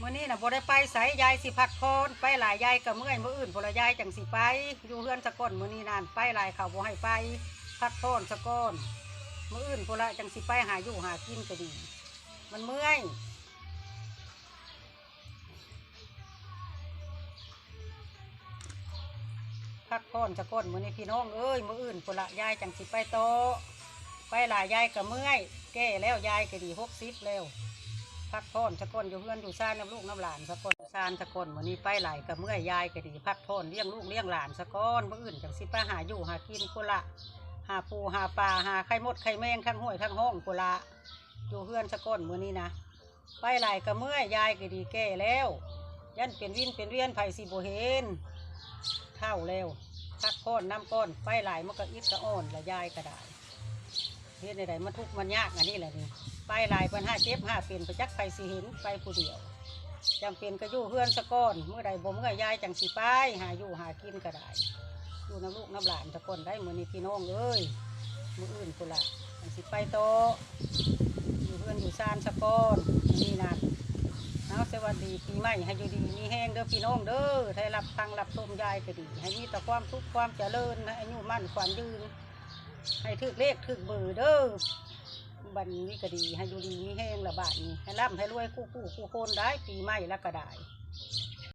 มื้อนี้น่ะบ่ได้ไปไสยายสิพักพรไปหลายยายก็เมื่อยมื้ออื่นพลยายจังสิไป อยู่เฮือนสะก้อนมื้อนี้นั่นไปหลายเขาบ่ให้ไป พักพรสะก้อนมื้ออื่นพุ่นละจังสิไปหาอยู่หากินก็ดี มันเมื่อยพักพรสะก้อนมื้อนี้พี่น้องเอ้ยมื้ออื่นพลยายจังสิไปโตไปหลายยายก็เมื่อยแก่แล้วยายก็ดี60แล้ว พักผ่อนสะกอนอยู่เพื่อนอยู่ซ่านน้ำลูกน้ำหลานสะกอนซ่านสะกอนวันนี้ไปไหลกับเมื่อยยายก็ดีพักผ่อนเลี้ยงลูกเลี้ยงหลานสะกอนเมื่ออื่นจังสิไปหาอยู่หากินกุละหาปูหาปลาหาไข่มดไข่แมงทั้งห้วยทั้งห้องกุละอยู่เพื่อนสะกอนมื้อนี้นะไปไหลกับเมื่อยยายก็ดีแก่แล้วยันเป็นวินเป็นเวียนไผ่สิโบเห็นเท่าแล้วพักผ่อนน้ำก้อนไปไหลมันก็อิดก็อ่อนละยายก็ได้ เฮ็ดใดๆมันทุกข์มันยากอันนี้แหละนี่ไปหลายปัญหาเจ็บห้าเป็นไปจักไปสิเห็นไปผู้เดียวจำเป็นก็อยู่เพื่อนสะก้อนเมื่อใดบ่เมื่อยายจังสิไปหาอยู่หากินก็ได้อยู่น้ำลูกน้ำหลานสะก้อนได้เหมือนี้พี่น้องเอ้ยมืออื่นพุ่นละจังสิไปโตอยู่เพื่อนอยู่ซานสะก้อนนี่นั่นเอาสวัสดีปีใหม่ให้อยู่ดีมีแห้งเด้อพี่น้องเด้อให้รับฟังรับชมยายก็ดี ให้มีแต่ความสุขความเจริญให้อายุมั่นขวัญยืน ให้ถึกเลขถึกเบอร์เด้อบันนี้ก็ดีให้ดูดีมีแห้งระบาดนี้ให้ร่ำให้รวยคู่คู่คู่คนได้ปีใหม่แล้วก็ได้